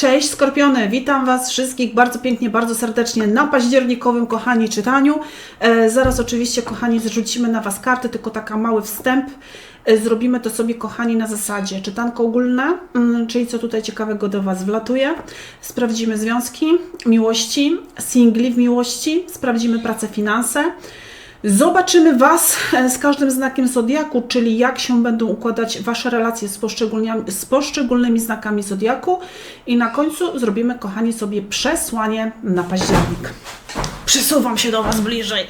Cześć Skorpiony, witam Was wszystkich bardzo pięknie, bardzo serdecznie na październikowym, kochani, czytaniu. E, zaraz oczywiście, kochani, zrzucimy na Was karty, tylko taka mały wstęp. E, zrobimy to sobie, kochani, na zasadzie czytanko ogólne, mm, czyli co tutaj ciekawego do Was wlatuje. Sprawdzimy związki, miłości, singli w miłości, sprawdzimy pracę, finanse. Zobaczymy Was e, z każdym znakiem zodiaku, czyli jak się będą układać Wasze relacje z, z poszczególnymi znakami zodiaku. I na końcu zrobimy, kochani, sobie przesłanie na październik. Przysuwam się do Was bliżej.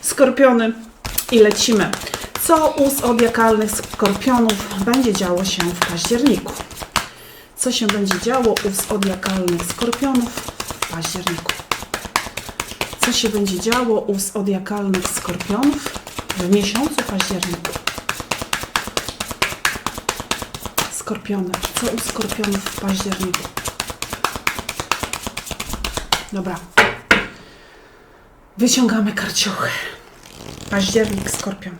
Skorpiony i lecimy. Co u zodiakalnych skorpionów będzie działo się w październiku? Co się będzie działo u zodiakalnych skorpionów w październiku? Co się będzie działo u zodiakalnych skorpionów w miesiącu październiku. Skorpiony. Co u skorpionów w październiku? Dobra. Wyciągamy karciochy. Październik, skorpion.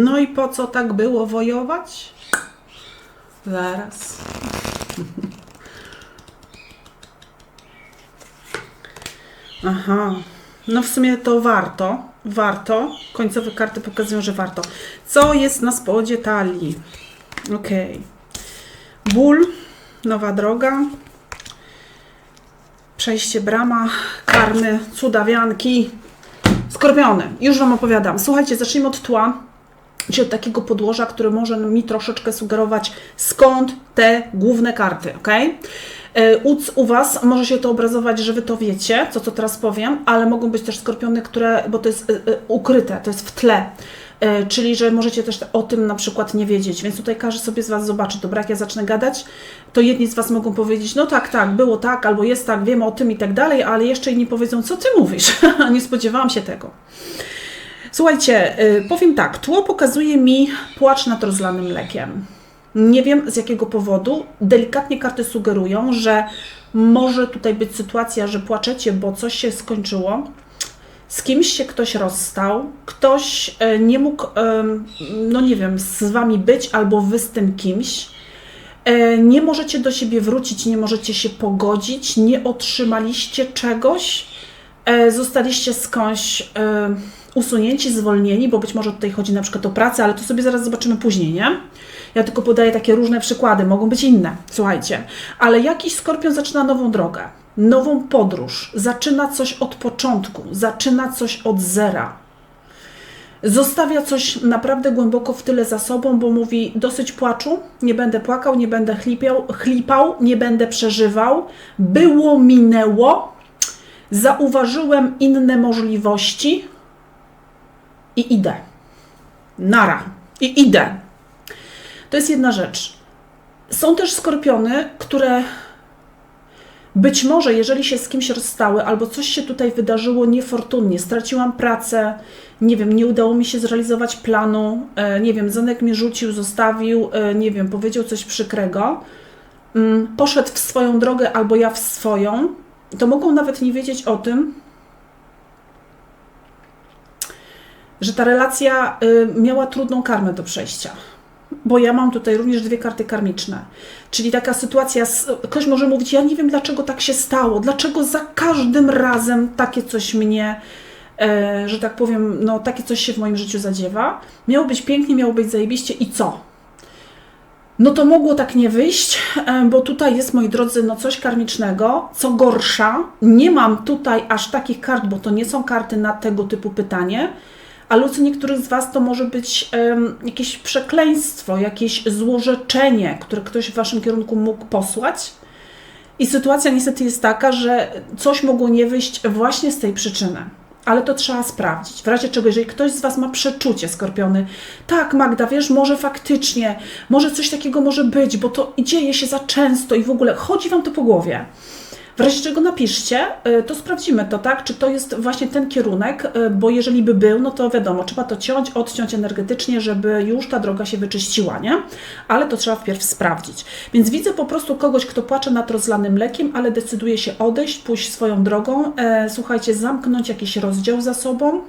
No i po co tak było wojować? Zaraz. Aha. No w sumie to warto. Warto. Końcowe karty pokazują, że warto. Co jest na spodzie talii? Okej. Ból. Nowa droga. Przejście brama. Karmy. Cudawianki. Skorpiony. Już Wam opowiadam. Słuchajcie, zacznijmy od tła czy od takiego podłoża, które może mi troszeczkę sugerować, skąd te główne karty, ok? U, u Was może się to obrazować, że Wy to wiecie, co co teraz powiem, ale mogą być też skorpiony, które, bo to jest y, y, ukryte, to jest w tle. Czyli, że możecie też o tym na przykład nie wiedzieć, więc tutaj każdy sobie z Was zobaczy. Dobra, jak ja zacznę gadać, to jedni z Was mogą powiedzieć, no tak, tak, było tak, albo jest tak, wiemy o tym i tak dalej, ale jeszcze inni powiedzą, co Ty mówisz? nie spodziewałam się tego. Słuchajcie, y, powiem tak, tło pokazuje mi płacz nad rozlanym mlekiem. Nie wiem z jakiego powodu. Delikatnie karty sugerują, że może tutaj być sytuacja, że płaczecie, bo coś się skończyło. Z kimś się ktoś rozstał, ktoś e, nie mógł, em, no nie wiem, z wami być albo wy z tym kimś. Nie możecie do siebie wrócić, nie możecie się pogodzić, nie otrzymaliście czegoś, zostaliście skądś usunięci, zwolnieni, bo być może tutaj chodzi na przykład o pracę, ale to sobie zaraz zobaczymy później, nie? Ja tylko podaję takie różne przykłady, mogą być inne, słuchajcie. Ale jakiś skorpion zaczyna nową drogę, nową podróż, zaczyna coś od początku, zaczyna coś od zera. Zostawia coś naprawdę głęboko w tyle za sobą, bo mówi dosyć płaczu, nie będę płakał, nie będę chlipiał, chlipał, nie będę przeżywał. Było, minęło. Zauważyłem inne możliwości i idę. Nara. I idę. To jest jedna rzecz. Są też skorpiony, które być może, jeżeli się z kimś rozstały, albo coś się tutaj wydarzyło niefortunnie, straciłam pracę, nie wiem, nie udało mi się zrealizować planu, e, nie wiem, Zenek mnie rzucił, zostawił, e, nie wiem, powiedział coś przykrego, mm, poszedł w swoją drogę albo ja w swoją, to mogą nawet nie wiedzieć o tym, że ta relacja y, miała trudną karmę do przejścia. Bo ja mam tutaj również dwie karty karmiczne. Czyli taka sytuacja, ktoś może mówić, ja nie wiem dlaczego tak się stało, dlaczego za każdym razem takie coś mnie, e, że tak powiem, no takie coś się w moim życiu zadziewa. Miało być pięknie, miało być zajebiście i co? No to mogło tak nie wyjść, e, bo tutaj jest, moi drodzy, no coś karmicznego. Co gorsza, nie mam tutaj aż takich kart, bo to nie są karty na tego typu pytanie, ale u niektórych z Was to może być em, jakieś przekleństwo, jakieś złorzeczenie, które ktoś w Waszym kierunku mógł posłać. I sytuacja niestety jest taka, że coś mogło nie wyjść właśnie z tej przyczyny. Ale to trzeba sprawdzić. W razie czego, jeżeli ktoś z Was ma przeczucie, skorpiony, tak, Magda, wiesz, może faktycznie, może coś takiego może być, bo to dzieje się za często i w ogóle chodzi Wam to po głowie. W razie czego napiszcie, y, to sprawdzimy to, tak? Czy to jest właśnie ten kierunek, y, bo jeżeli by był, no to wiadomo, trzeba to ciąć, odciąć energetycznie, żeby już ta droga się wyczyściła, nie? Ale to trzeba wpierw sprawdzić. Więc widzę po prostu kogoś, kto płacze nad rozlanym mlekiem, ale decyduje się odejść, pójść swoją drogą, e, słuchajcie, zamknąć jakiś rozdział za sobą,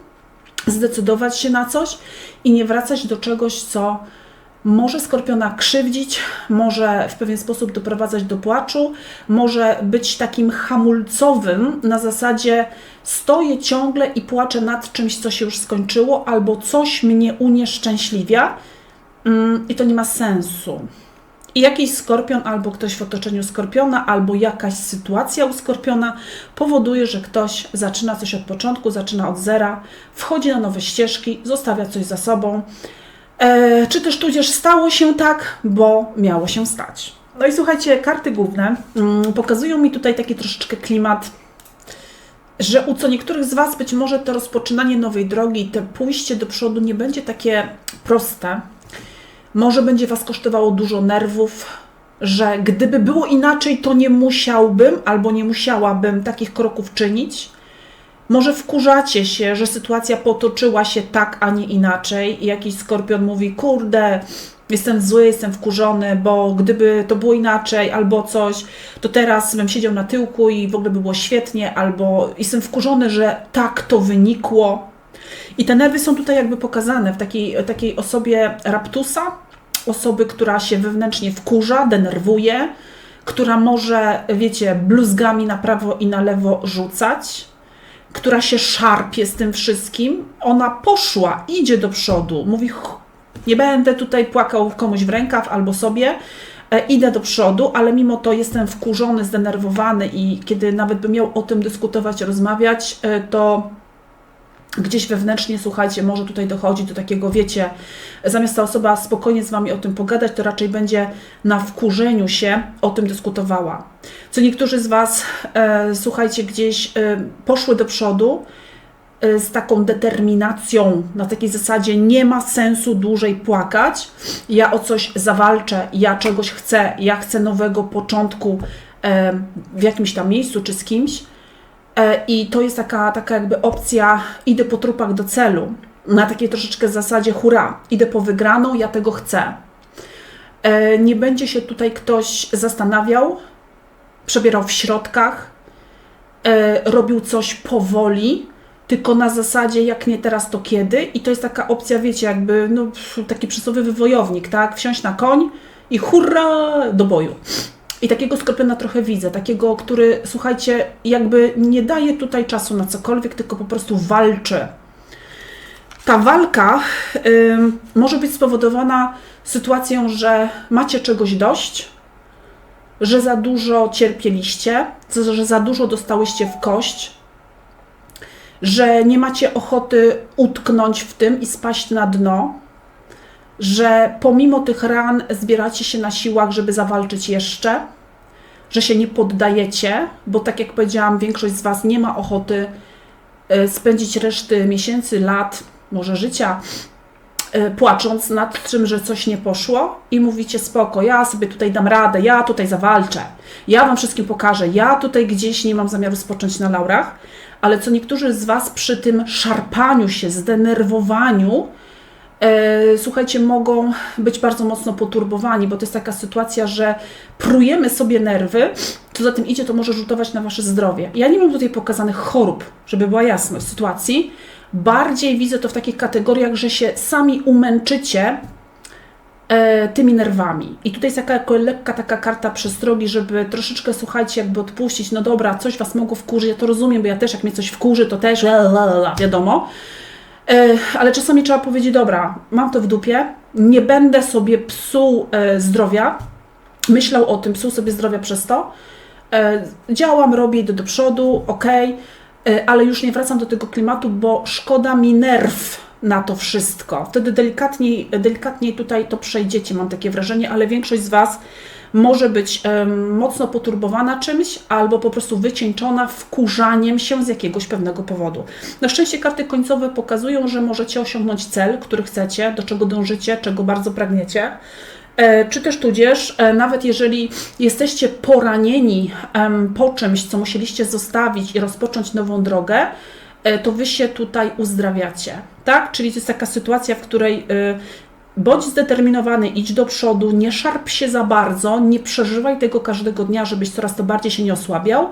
zdecydować się na coś i nie wracać do czegoś, co może skorpiona krzywdzić, może w pewien sposób doprowadzać do płaczu, może być takim hamulcowym na zasadzie stoję ciągle i płaczę nad czymś, co się już skończyło, albo coś mnie unieszczęśliwia mm, i to nie ma sensu. I jakiś skorpion, albo ktoś w otoczeniu skorpiona, albo jakaś sytuacja u skorpiona powoduje, że ktoś zaczyna coś od początku, zaczyna od zera, wchodzi na nowe ścieżki, zostawia coś za sobą. E, czy też tudzież stało się tak, bo miało się stać. No i słuchajcie, karty główne mm, pokazują mi tutaj taki troszeczkę klimat, że u co niektórych z Was być może to rozpoczynanie nowej drogi, te pójście do przodu nie będzie takie proste. Może będzie Was kosztowało dużo nerwów, że gdyby było inaczej, to nie musiałbym albo nie musiałabym takich kroków czynić. Może wkurzacie się, że sytuacja potoczyła się tak, a nie inaczej, i jakiś skorpion mówi: Kurde, jestem zły, jestem wkurzony, bo gdyby to było inaczej, albo coś, to teraz bym siedział na tyłku i w ogóle by było świetnie, albo jestem wkurzony, że tak to wynikło. I te nerwy są tutaj jakby pokazane w takiej, takiej osobie raptusa, osoby, która się wewnętrznie wkurza, denerwuje, która może, wiecie, bluzgami na prawo i na lewo rzucać, która się szarpie z tym wszystkim. Ona poszła, idzie do przodu, mówi: Nie będę tutaj płakał komuś w rękaw albo sobie. E, idę do przodu, ale mimo to jestem wkurzony, zdenerwowany i kiedy nawet bym miał o tym dyskutować, rozmawiać, e, to gdzieś wewnętrznie, słuchajcie, może tutaj dochodzi do takiego, wiecie, zamiast ta osoba spokojnie z Wami o tym pogadać, to raczej będzie na wkurzeniu się o tym dyskutowała. Co niektórzy z Was, e, słuchajcie, gdzieś e, poszły do przodu e, z taką determinacją, na takiej zasadzie nie ma sensu dłużej płakać, ja o coś zawalczę, ja czegoś chcę, ja chcę nowego początku e, w jakimś tam miejscu czy z kimś, I to jest taka, taka jakby opcja, idę po trupach do celu. Na takiej troszeczkę zasadzie, hurra, idę po wygraną, ja tego chcę. E, nie będzie się tutaj ktoś zastanawiał, przebierał w środkach, e, robił coś powoli, tylko na zasadzie, jak nie teraz, to kiedy. I to jest taka opcja, wiecie, jakby no, taki przysłowiowy wojownik, tak? Wsiąść na koń i hurra do boju. I takiego skorpiona trochę widzę, takiego, który, słuchajcie, jakby nie daje tutaj czasu na cokolwiek, tylko po prostu walczy. Ta walka y, może być spowodowana sytuacją, że macie czegoś dość, że za dużo cierpieliście, że za dużo dostałyście w kość, że nie macie ochoty utknąć w tym i spaść na dno, że pomimo tych ran zbieracie się na siłach, żeby zawalczyć jeszcze, że się nie poddajecie, bo tak jak powiedziałam, większość z Was nie ma ochoty e, spędzić reszty miesięcy, lat, może życia, e, płacząc nad czym, że coś nie poszło i mówicie spoko, ja sobie tutaj dam radę, ja tutaj zawalczę, ja Wam wszystkim pokażę, ja tutaj gdzieś nie mam zamiaru spocząć na laurach, ale co niektórzy z Was przy tym szarpaniu się, zdenerwowaniu, słuchajcie, mogą być bardzo mocno poturbowani, bo to jest taka sytuacja, że prujemy sobie nerwy, co za tym idzie, to może rzutować na Wasze zdrowie. Ja nie mam tutaj pokazanych chorób, żeby była jasność sytuacji. Bardziej widzę to w takich kategoriach, że się sami umęczycie e, tymi nerwami. I tutaj jest taka lekka taka karta przestrogi, żeby troszeczkę, słuchajcie, jakby odpuścić, no dobra, coś Was mogło wkurzyć, ja to rozumiem, bo ja też jak mnie coś wkurzy, to też wiadomo. E, ale czasami trzeba powiedzieć, dobra, mam to w dupie, nie będę sobie psuł e, zdrowia, myślał o tym, psuł sobie zdrowia przez to, e, działam, robię, idę do przodu, ok, ale już nie wracam do tego klimatu, bo szkoda mi nerw na to wszystko. Wtedy delikatniej, delikatniej tutaj to przejdziecie, mam takie wrażenie, ale większość z Was może być mocno poturbowana czymś albo po prostu wycieńczona wkurzaniem się z jakiegoś pewnego powodu. Na szczęście karty końcowe pokazują, że możecie osiągnąć cel, który chcecie, do czego dążycie, czego bardzo pragniecie. E, czy też tudzież, e, nawet jeżeli jesteście poranieni po czymś, co musieliście zostawić i rozpocząć nową drogę, e, to wy się tutaj uzdrawiacie, tak? Czyli to jest taka sytuacja, w której y, bądź zdeterminowany, idź do przodu, nie szarp się za bardzo, nie przeżywaj tego każdego dnia, żebyś coraz to bardziej się nie osłabiał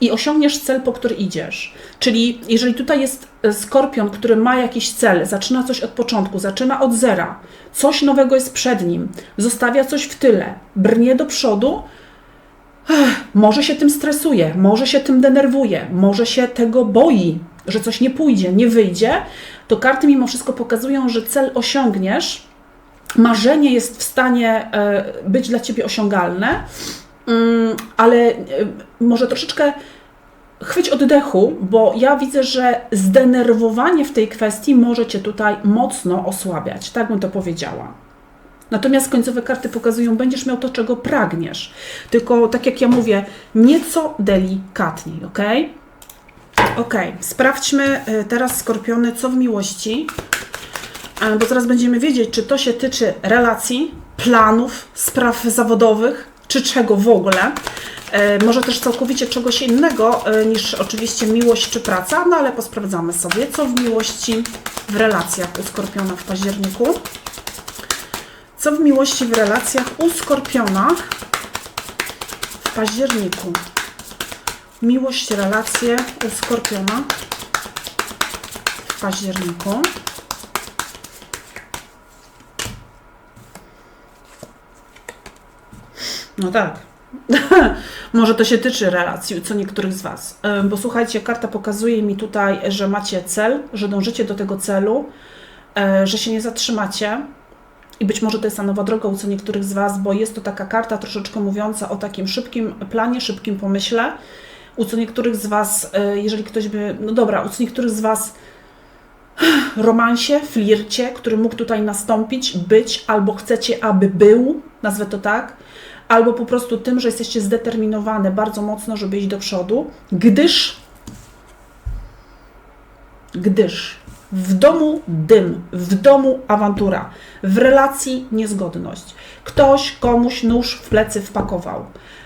i osiągniesz cel, po który idziesz. Czyli jeżeli tutaj jest e, skorpion, który ma jakiś cel, zaczyna coś od początku, zaczyna od zera, coś nowego jest przed nim, zostawia coś w tyle, brnie do przodu, może się tym stresuje, może się tym denerwuje, może się tego boi, że coś nie pójdzie, nie wyjdzie, to karty mimo wszystko pokazują, że cel osiągniesz, marzenie jest w stanie e, być dla ciebie osiągalne, Mm, ale e, może troszeczkę chwyć oddechu, bo ja widzę, że zdenerwowanie w tej kwestii może Cię tutaj mocno osłabiać, tak bym to powiedziała. Natomiast końcowe karty pokazują, będziesz miał to, czego pragniesz. Tylko, tak jak ja mówię, nieco delikatniej, ok? Ok, sprawdźmy e, teraz, skorpiony, co w miłości, bo zaraz będziemy wiedzieć, czy to się tyczy relacji, planów, spraw zawodowych, czy czego w ogóle. E, Może też całkowicie czegoś innego e, niż oczywiście miłość czy praca, no ale posprawdzamy sobie, co w miłości, w relacjach u Skorpiona w październiku. Co w miłości, w relacjach u Skorpiona w październiku. Miłość, relacje u Skorpiona w październiku. No tak. Może to się tyczy relacji co niektórych z Was. Bo słuchajcie, karta pokazuje mi tutaj, że macie cel, że dążycie do tego celu, e, że się nie zatrzymacie. I być może to jest ta nowa droga u co niektórych z Was, bo jest to taka karta troszeczkę mówiąca o takim szybkim planie, szybkim pomyśle. U co niektórych z Was, e, jeżeli ktoś by, no dobra, u co niektórych z Was romansie, flircie, który mógł tutaj nastąpić, być, albo chcecie, aby był, nazwę to tak, albo po prostu tym, że jesteście zdeterminowane bardzo mocno, żeby iść do przodu, gdyż, gdyż w domu dym, w domu awantura, w relacji niezgodność. Ktoś komuś nóż w plecy wpakował.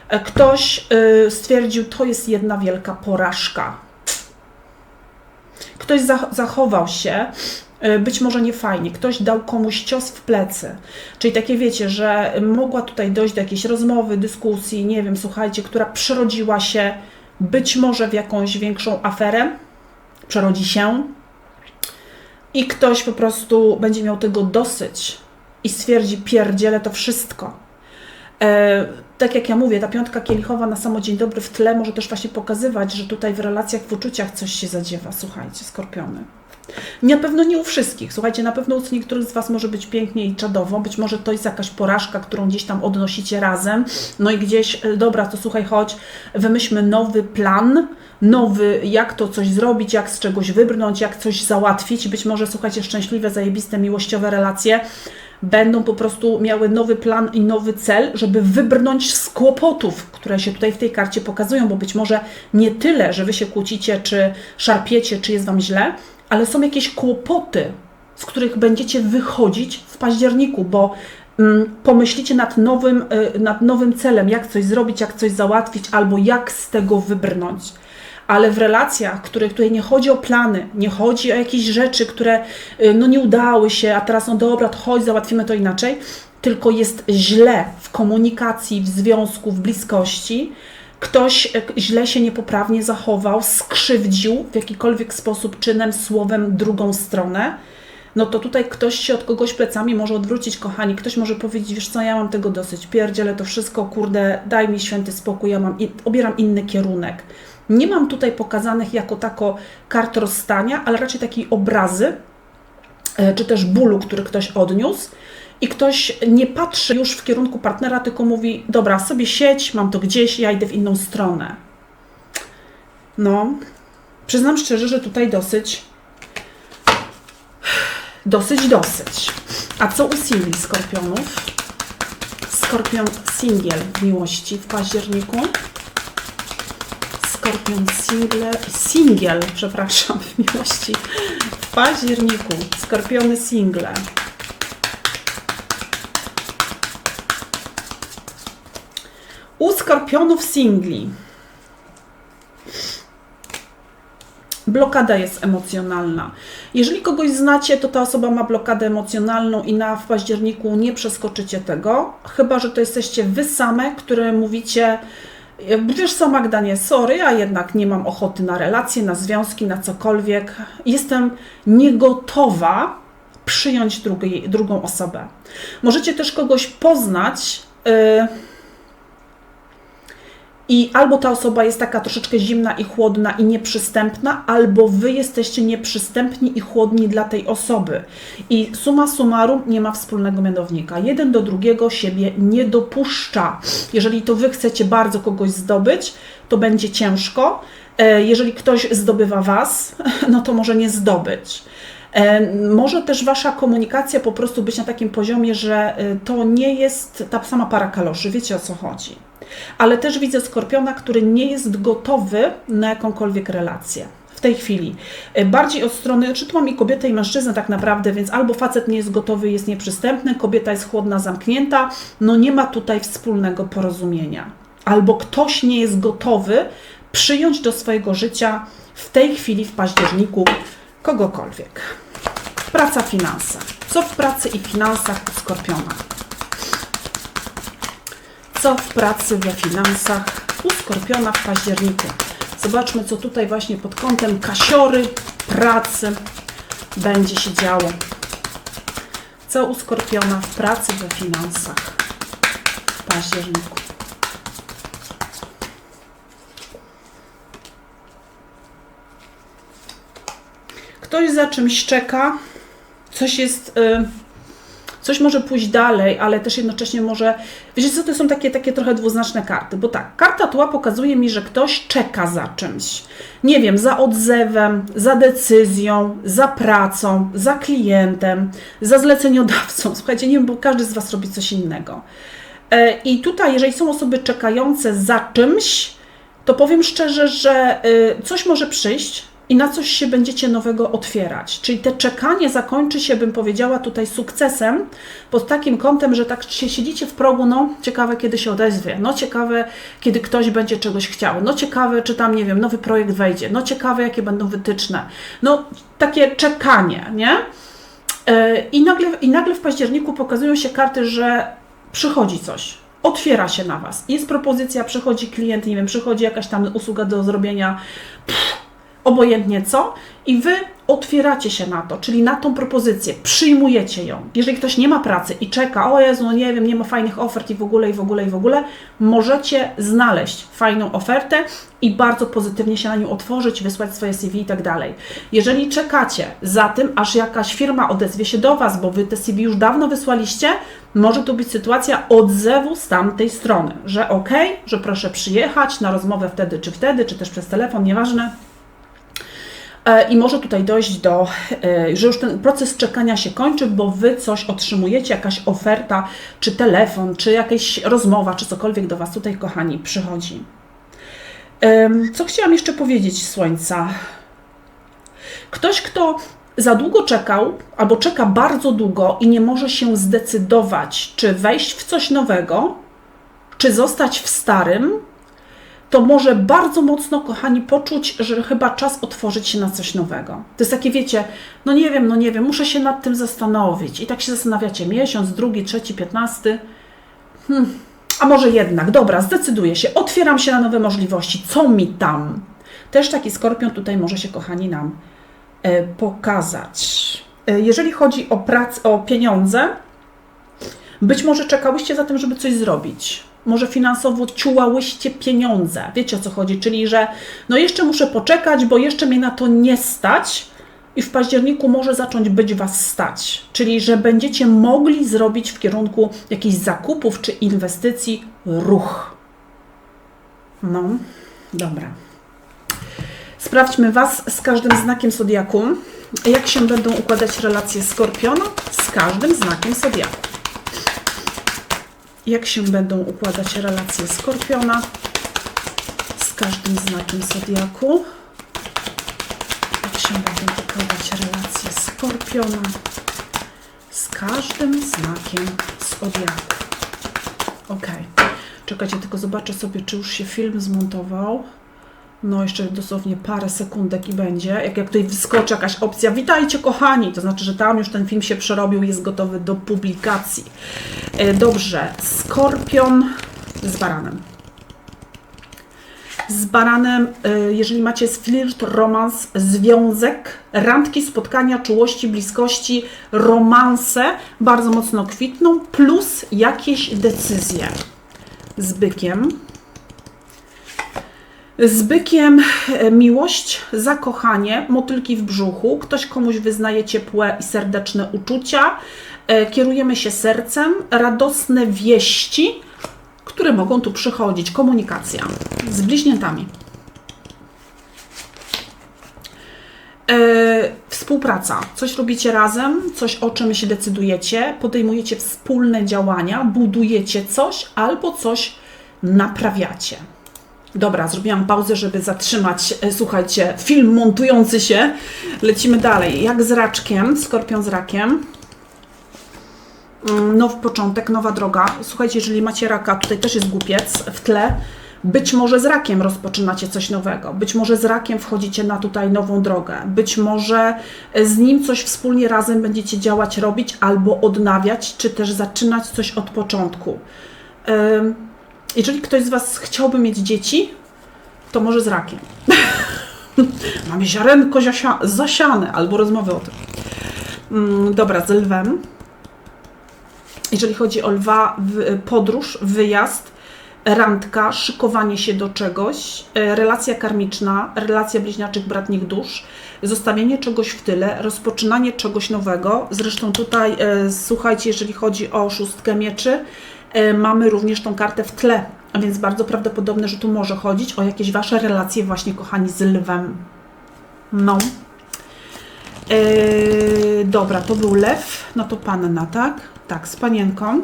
E, Ktoś y, stwierdził, to jest jedna wielka porażka. Ktoś zach- zachował się być może nie fajnie, ktoś dał komuś cios w plecy. Czyli takie wiecie, że mogła tutaj dojść do jakiejś rozmowy, dyskusji, nie wiem, słuchajcie, która przerodziła się być może w jakąś większą aferę, przerodzi się i ktoś po prostu będzie miał tego dosyć i stwierdzi, pierdzielę to wszystko. E, tak jak ja mówię, ta piątka kielichowa na samo dzień dobry w tle może też właśnie pokazywać, że tutaj w relacjach, w uczuciach coś się zadziewa. Słuchajcie, skorpiony. Na pewno nie u wszystkich. Słuchajcie, na pewno u niektórych z Was może być pięknie i czadowo. Być może to jest jakaś porażka, którą gdzieś tam odnosicie razem. No i gdzieś, e, dobra, to słuchaj, chodź, wymyślmy nowy plan, nowy, jak to coś zrobić, jak z czegoś wybrnąć, jak coś załatwić. Być może, słuchajcie, szczęśliwe, zajebiste, miłościowe relacje będą po prostu miały nowy plan i nowy cel, żeby wybrnąć z kłopotów, które się tutaj w tej karcie pokazują, bo być może nie tyle, że wy się kłócicie, czy szarpiecie, czy jest wam źle, ale są jakieś kłopoty, z których będziecie wychodzić w październiku, bo mm, pomyślicie nad nowym, y, nad nowym celem, jak coś zrobić, jak coś załatwić, albo jak z tego wybrnąć. Ale w relacjach, których tutaj nie chodzi o plany, nie chodzi o jakieś rzeczy, które y, no nie udały się, a teraz no dobra, to chodź, załatwimy to inaczej, tylko jest źle w komunikacji, w związku, w bliskości, ktoś e, źle się niepoprawnie zachował, skrzywdził w jakikolwiek sposób czynem, słowem drugą stronę, no to tutaj ktoś się od kogoś plecami może odwrócić, kochani. Ktoś może powiedzieć, wiesz co, ja mam tego dosyć, pierdzielę to wszystko, kurde, daj mi święty spokój, ja mam, obieram inny kierunek. Nie mam tutaj pokazanych jako tako kart rozstania, ale raczej takiej obrazy, e, czy też bólu, który ktoś odniósł. I ktoś nie patrzy już w kierunku partnera, tylko mówi: Dobra, sobie siedź, mam to gdzieś, ja idę w inną stronę. No, przyznam szczerze, że tutaj dosyć, dosyć, dosyć. A co u singli skorpionów? Skorpion singiel w miłości w październiku. Skorpion single, singiel, przepraszam, w miłości w październiku. Skorpiony single. Skorpionów singli. Blokada jest emocjonalna. Jeżeli kogoś znacie, to ta osoba ma blokadę emocjonalną i na w październiku nie przeskoczycie tego, chyba że to jesteście wy same, które mówicie, wiesz co Magda, sorry, a jednak nie mam ochoty na relacje, na związki, na cokolwiek. Jestem niegotowa przyjąć drugą osobę. Możecie też kogoś poznać. Yy, i albo ta osoba jest taka troszeczkę zimna i chłodna i nieprzystępna, albo wy jesteście nieprzystępni i chłodni dla tej osoby. I suma summarum nie ma wspólnego mianownika. Jeden do drugiego siebie nie dopuszcza. Jeżeli to wy chcecie bardzo kogoś zdobyć, to będzie ciężko. E, jeżeli ktoś zdobywa was, no to może nie zdobyć. E, może też wasza komunikacja po prostu być na takim poziomie, że e, to nie jest ta sama para kaloszy. Wiecie o co chodzi ale też widzę skorpiona, który nie jest gotowy na jakąkolwiek relację. W tej chwili. E, bardziej od strony, czy tu mam i kobietę, i mężczyznę tak naprawdę, więc albo facet nie jest gotowy, jest nieprzystępny, kobieta jest chłodna, zamknięta, no nie ma tutaj wspólnego porozumienia. Albo ktoś nie jest gotowy przyjąć do swojego życia w tej chwili, w październiku, kogokolwiek. Praca, finanse. Co w pracy i finansach u Skorpiona? Co w pracy, we finansach u Skorpiona w październiku. Zobaczmy, co tutaj właśnie pod kątem kasiory, pracy będzie się działo. Co u Skorpiona w pracy, we finansach w październiku. Ktoś za czymś czeka, coś jest... Yy, coś może pójść dalej, ale też jednocześnie może. Wiecie, co to są takie, takie trochę dwuznaczne karty? Bo tak, karta tła pokazuje mi, że ktoś czeka za czymś. Nie wiem, za odzewem, za decyzją, za pracą, za klientem, za zleceniodawcą. Słuchajcie, nie wiem, bo każdy z Was robi coś innego. E, I tutaj, jeżeli są osoby czekające za czymś, to powiem szczerze, że y, coś może przyjść, i na coś się będziecie nowego otwierać. Czyli te czekanie zakończy się, bym powiedziała, tutaj sukcesem pod takim kątem, że tak się siedzicie w progu, no ciekawe kiedy się odezwie, no ciekawe kiedy ktoś będzie czegoś chciał, no ciekawe czy tam, nie wiem, nowy projekt wejdzie, no ciekawe jakie będą wytyczne. No takie czekanie, nie? E, I nagle, I nagle w październiku pokazują się karty, że przychodzi coś, otwiera się na Was. Jest propozycja, przychodzi klient, nie wiem, przychodzi jakaś tam usługa do zrobienia. Pff, obojętnie co, i wy otwieracie się na to, czyli na tą propozycję, przyjmujecie ją. Jeżeli ktoś nie ma pracy i czeka, o Jezu, no nie wiem, nie ma fajnych ofert i w ogóle, i w ogóle, i w ogóle, możecie znaleźć fajną ofertę i bardzo pozytywnie się na nią otworzyć, wysłać swoje CV i tak dalej. Jeżeli czekacie za tym, aż jakaś firma odezwie się do Was, bo Wy te CV już dawno wysłaliście, może tu być sytuacja odzewu z tamtej strony, że ok, że proszę przyjechać na rozmowę wtedy czy wtedy, czy też przez telefon, nieważne, I może tutaj dojść do, e, że już ten proces czekania się kończy, bo wy coś otrzymujecie, jakaś oferta, czy telefon, czy jakaś rozmowa, czy cokolwiek do Was tutaj, kochani, przychodzi. Co chciałam jeszcze powiedzieć, Słońca? Ktoś, kto za długo czekał, albo czeka bardzo długo i nie może się zdecydować, czy wejść w coś nowego, czy zostać w starym, to może bardzo mocno, kochani, poczuć, że chyba czas otworzyć się na coś nowego. To jest takie, wiecie, no nie wiem, no nie wiem, muszę się nad tym zastanowić. I tak się zastanawiacie miesiąc, drugi, trzeci, piętnasty. Hmm. A może jednak, dobra, zdecyduję się, otwieram się na nowe możliwości. Co mi tam? Też taki skorpion tutaj może się, kochani, nam e, pokazać. E, jeżeli chodzi o pracę, o pieniądze, być może czekałyście za tym, żeby coś zrobić może finansowo ciułałyście pieniądze. Wiecie o co chodzi? Czyli, że no jeszcze muszę poczekać, bo jeszcze mnie na to nie stać i w październiku może zacząć być Was stać. Czyli, że będziecie mogli zrobić w kierunku jakichś zakupów czy inwestycji ruch. No, dobra. Sprawdźmy Was z każdym znakiem zodiaku. Jak się będą układać relacje Skorpiona z każdym znakiem zodiaku jak się będą układać relacje Skorpiona z każdym znakiem Zodiaku. Jak się będą układać relacje Skorpiona z każdym znakiem Zodiaku. Ok. Czekajcie, tylko zobaczę sobie, czy już się film zmontował. No, jeszcze dosłownie parę sekundek i będzie. Jak, jak tutaj wyskoczy jakaś opcja, witajcie kochani, to znaczy, że tam już ten film się przerobił, jest gotowy do publikacji. E, Dobrze, Skorpion z baranem. Z baranem, y, jeżeli macie flirt, romans, związek, randki, spotkania, czułości, bliskości, romanse bardzo mocno kwitną, plus jakieś decyzje. Z bykiem. Z bykiem e, miłość, zakochanie, motylki w brzuchu, ktoś komuś wyznaje ciepłe i serdeczne uczucia, e, kierujemy się sercem, radosne wieści, które mogą tu przychodzić, komunikacja z bliźniętami. E, współpraca. Coś robicie razem, coś o czym się decydujecie, podejmujecie wspólne działania, budujecie coś albo coś naprawiacie. Dobra, zrobiłam pauzę, żeby zatrzymać, e, słuchajcie, film montujący się. Lecimy dalej. Jak z raczkiem, skorpion z rakiem. Mm, Nowy początek, nowa droga. Słuchajcie, jeżeli macie raka, tutaj też jest głupiec w tle. Być może z rakiem rozpoczynacie coś nowego. Być może z rakiem wchodzicie na tutaj nową drogę. Być może e, z nim coś wspólnie razem będziecie działać, robić albo odnawiać, czy też zaczynać coś od początku. Jeżeli ktoś z Was chciałby mieć dzieci, to może z rakiem. Mamy ziarenko zasia- zasiane, albo rozmowy o tym. Mm, Dobra, z lwem. Jeżeli chodzi o lwa, podróż, wyjazd, randka, szykowanie się do czegoś, e, relacja karmiczna, relacja bliźniaczych bratnich dusz, zostawienie czegoś w tyle, rozpoczynanie czegoś nowego. Zresztą tutaj, e, słuchajcie, jeżeli chodzi o szóstkę mieczy, mamy również tą kartę w tle, a więc bardzo prawdopodobne, że tu może chodzić o jakieś Wasze relacje właśnie, kochani, z lwem. No. Yy, dobra, to był lew, no to panna, tak? Tak, z panienką.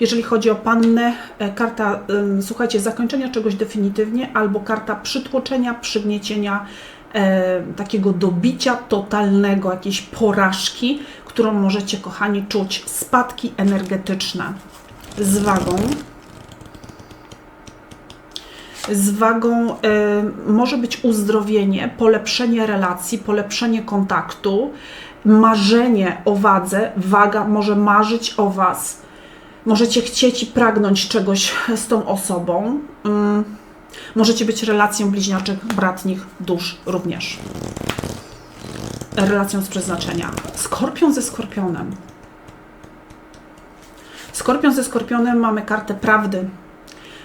Jeżeli chodzi o pannę, e, karta, słuchajcie, zakończenia czegoś definitywnie, albo karta przytłoczenia, przygniecienia, e, takiego dobicia totalnego, jakiejś porażki, którą możecie, kochani, czuć. Spadki energetyczne z wagą. Z wagą y, może być uzdrowienie, polepszenie relacji, polepszenie kontaktu, marzenie o wadze. Waga może marzyć o Was. Możecie chcieć i pragnąć czegoś z tą osobą. Ym, możecie być relacją bliźniaczych, bratnich dusz również. Relacją z przeznaczenia. Skorpion ze skorpionem. Skorpion ze skorpionem mamy kartę prawdy,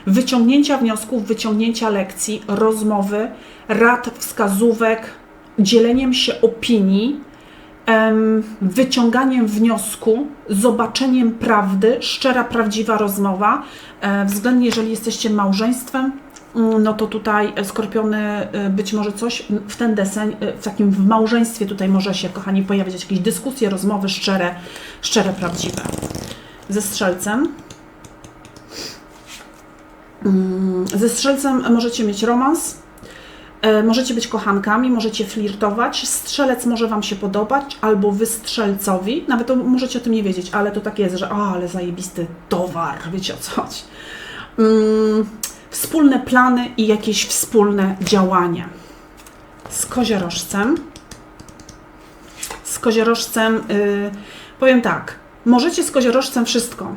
wyciągnięcia wniosków, wyciągnięcia lekcji, rozmowy, rad, wskazówek, dzieleniem się opinii, em, wyciąganiem wniosku, zobaczeniem prawdy, szczera, prawdziwa rozmowa. E, Względnie, jeżeli jesteście małżeństwem, mm, no to tutaj e, skorpiony e, być może coś w ten deseń, w takim w małżeństwie tutaj może się, kochani, pojawiać jakieś dyskusje, rozmowy szczere, szczere, prawdziwe. Ze strzelcem. Mm, Ze strzelcem możecie mieć romans, e, możecie być kochankami, możecie flirtować. Strzelec może Wam się podobać, albo wy strzelcowi. Nawet to możecie o tym nie wiedzieć, ale to tak jest, że o, ale zajebisty towar, wiecie o co chodzi. Mm, Wspólne plany i jakieś wspólne działania. Z koziorożcem. Z koziorożcem y, powiem tak, możecie z koziorożcem wszystko.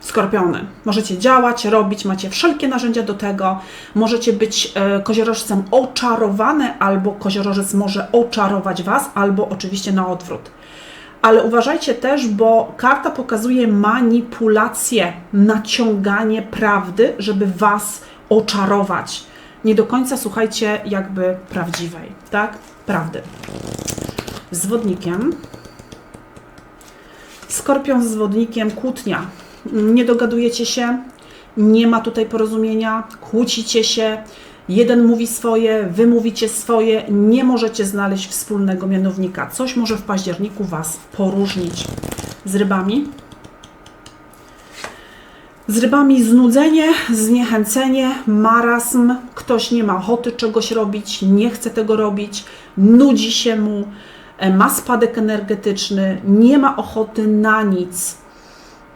Skorpiony. Możecie działać, robić, macie wszelkie narzędzia do tego. Możecie być e, koziorożcem oczarowany, albo koziorożec może oczarować Was, albo oczywiście na odwrót. Ale uważajcie też, bo karta pokazuje manipulację, naciąganie prawdy, żeby Was oczarować. Nie do końca słuchajcie jakby prawdziwej, tak? Prawdy. Z wodnikiem. Skorpion z wodnikiem, kłótnia. Nie dogadujecie się, nie ma tutaj porozumienia, kłócicie się, jeden mówi swoje, wy mówicie swoje, nie możecie znaleźć wspólnego mianownika. Coś może w październiku Was poróżnić. Z rybami. Z rybami znudzenie, zniechęcenie, marazm, ktoś nie ma ochoty czegoś robić, nie chce tego robić, nudzi się mu, ma spadek energetyczny, nie ma ochoty na nic.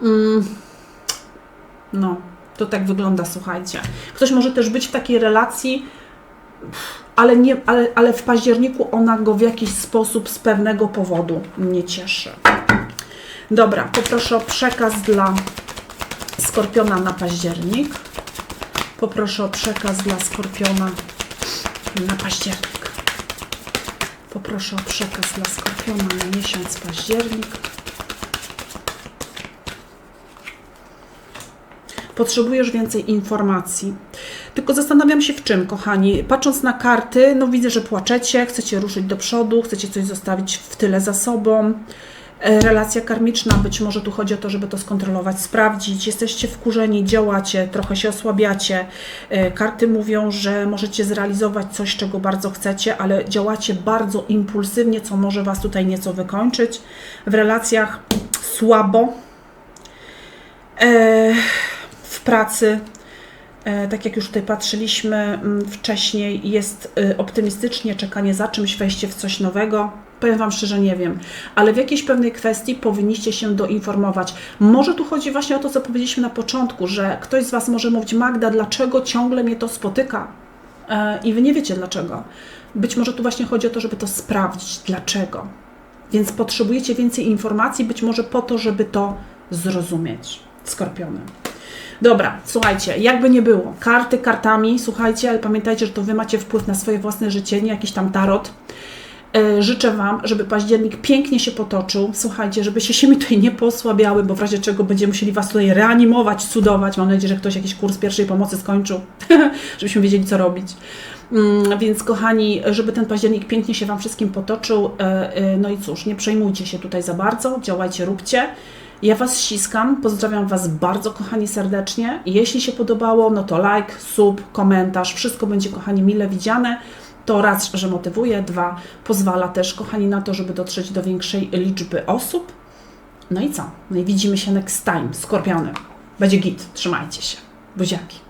Mm. No, To tak wygląda, słuchajcie. Ktoś może też być w takiej relacji, ale, nie, ale, ale w październiku ona go w jakiś sposób z pewnego powodu nie cieszy. Dobra, poproszę o przekaz dla Skorpiona na październik. Poproszę o przekaz dla Skorpiona na październik. Poproszę o przekaz dla Skorpiona na miesiąc październik. Potrzebujesz więcej informacji. Tylko zastanawiam się w czym, kochani. Patrząc na karty, no widzę, że płaczecie, chcecie ruszyć do przodu, chcecie coś zostawić w tyle za sobą. E, Relacja karmiczna, być może tu chodzi o to, żeby to skontrolować, sprawdzić. Jesteście wkurzeni, działacie, trochę się osłabiacie. E, Karty mówią, że możecie zrealizować coś, czego bardzo chcecie, ale działacie bardzo impulsywnie, co może Was tutaj nieco wykończyć. W relacjach słabo. E, w pracy tak jak już tutaj patrzyliśmy mm, wcześniej, jest optymistycznie czekanie za czymś, wejście w coś nowego. Powiem Wam szczerze, nie wiem, ale w jakiejś pewnej kwestii powinniście się doinformować. Może tu chodzi właśnie o to, co powiedzieliśmy na początku, że ktoś z Was może mówić, Magda, dlaczego ciągle mnie to spotyka? E, I Wy nie wiecie dlaczego. Być może tu właśnie chodzi o to, żeby to sprawdzić, dlaczego. Więc potrzebujecie więcej informacji, być może po to, żeby to zrozumieć. Skorpiony. Dobra, słuchajcie, jakby nie było, karty kartami, słuchajcie, ale pamiętajcie, że to Wy macie wpływ na swoje własne życie, nie jakiś tam tarot. E, Życzę Wam, żeby październik pięknie się potoczył. Słuchajcie, żeby się siemy tutaj nie posłabiały, bo w razie czego będziemy musieli Was tutaj reanimować, cudować. Mam nadzieję, że ktoś jakiś kurs pierwszej pomocy skończył, żebyśmy wiedzieli, co robić. Mm, Więc kochani, żeby ten październik pięknie się Wam wszystkim potoczył, e, e, no i cóż, nie przejmujcie się tutaj za bardzo, działajcie, róbcie. Ja Was ściskam, pozdrawiam Was bardzo kochani serdecznie. Jeśli się podobało, no to like, sub, komentarz, wszystko będzie kochani mile widziane. To raz, że motywuje, dwa, pozwala też kochani na to, żeby dotrzeć do większej liczby osób. No i co? No i widzimy się next time, skorpiony. Będzie git, trzymajcie się. Buziaki.